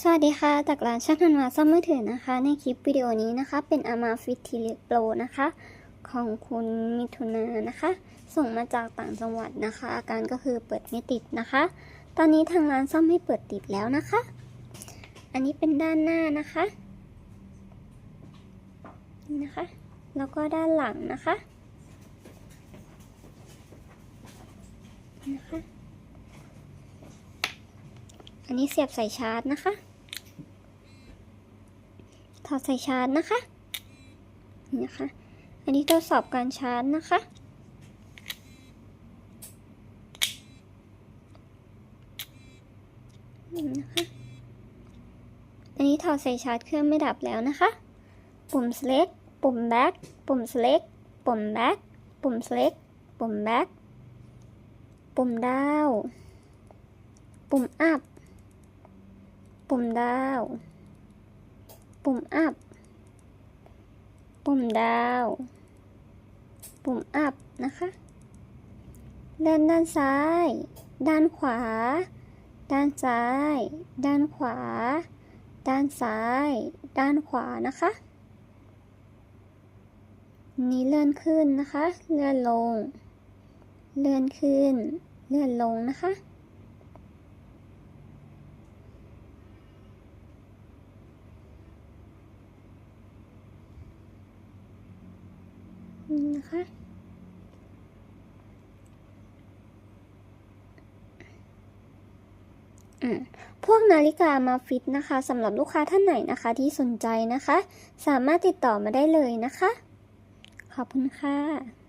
สวัสดีค่ะ จากร้านช่างทันวาซ่อมมือถือนะคะ ในคลิปวิดีโอนี้นะคะ เป็น a m a f i t t i l e Pro นะคะ ของคุณมิถุนานะคะ ส่งมาจากต่างจังหวัดนะคะ อาการก็คือเปิดไม่ติดนะคะ ตอนนี้ทางร้านซ่อมให้เปิดติดแล้วนะคะ อันนี้เป็นด้านหน้านะคะนี่นะคะ แล้วก็ด้านหลังนะคะนะคะ อันนี้เสียบสายชาร์จนะคะ ถอดสายชาร์จนะคะ นี่นะคะ อันนี้ทดสอบการชาร์จนะคะ นี่นะคะ อันนี้ถอดสายชาร์จเครื่องไม่ดับแล้วนะคะ ปุ่ม select ปุ่ม back ปุ่ม select ปุ่ม back ปุ่ม select ปุ่ม back ปุ่มดาว ปุ่ม up ปุ่มดาว ปุ่ม up ปุ่มดาว ปุ่ม up นะคะเลื่อนด้านซ้าย ด้านขวา ด้านซ้าย ด้านขวา ด้านซ้าย ด้านขวานะคะ นี้เลื่อนขึ้นนะคะ เลื่อนลง เลื่อนขึ้น เลื่อนลงนะคะ นี่นะคะ พวกนาฬิกามาฟิตนะคะสำหรับลูกค้าท่านไหนนะคะที่สนใจนะคะ สามารถติดต่อมาได้เลยนะคะ ขอบคุณค่ะ